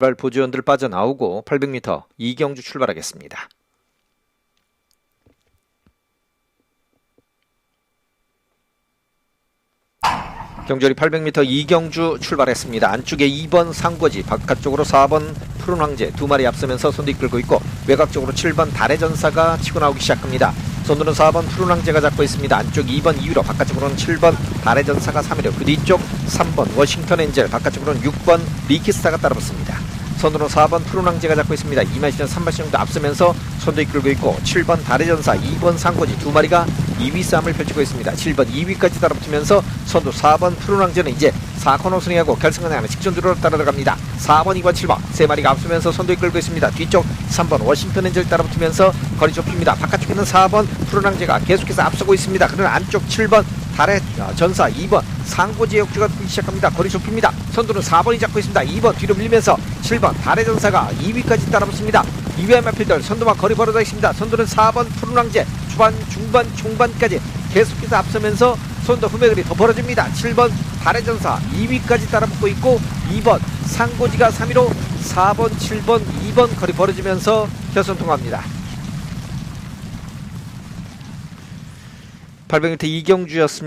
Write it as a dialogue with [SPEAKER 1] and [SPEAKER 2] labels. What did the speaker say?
[SPEAKER 1] 출발 보조원들 빠져나오고 800m 이경주 출발하겠습니다. 경절이 800m 이경주 출발했습니다. 안쪽에 2번 상거지, 바깥쪽으로 4번 푸른 황제 두 마리 앞서면서 손도 이끌고 있고 외곽쪽으로 7번 달의 전사가 치고 나오기 시작합니다. 손으로는 4번 푸른 황제가 잡고 있습니다. 안쪽 2번 2위로 바깥쪽으로는 7번 달의 전사가 3위로 그 뒤쪽 3번 워싱턴 엔젤 바깥쪽으로는 6번 리키스타가 따라붙습니다. 손으로 4번 푸른 황제가 잡고 있습니다. 2만 시전 3만 시정도 앞서면서 손도 이끌고 있고 7번 달의 전사 2번 상고지 두 마리가 2위 싸움을 펼치고 있습니다. 7번 2위까지 따라붙으면서 선두 4번 푸른 황제는 이제 4코너 순위하고 결승선에 하는 직전주로 따라 들어갑니다. 4번, 2번, 7번 세 마리가 앞서면서 선도 이끌고 있습니다. 뒤쪽 3번 워싱턴 엔젤 따라붙으면서 거리 좁힙니다. 바깥쪽에 있는 4번 푸른 황제가 계속해서 앞서고 있습니다. 그러나 안쪽 7번 달의 어, 전사 2번 상고지 역주가 시작합니다. 거리 좁힙니다. 선두는 4번이 잡고 있습니다. 2번 뒤로 밀면서 7번 달의 전사가 2위까지 따라붙습니다. 2위의 마필들 선두와 거리 벌어져 있습니다. 선두는 4번 푸른 황제 초반, 중반, 중반까지 계속해서 앞서면서 선두 후매들이 더 벌어집니다. 7번 달의 전사 2위까지 따라붙고 있고 2번 상고지가 3위로 4번, 7번, 2번 거리 벌어지면서 결선 통합니다. 800m 이경주였습니다.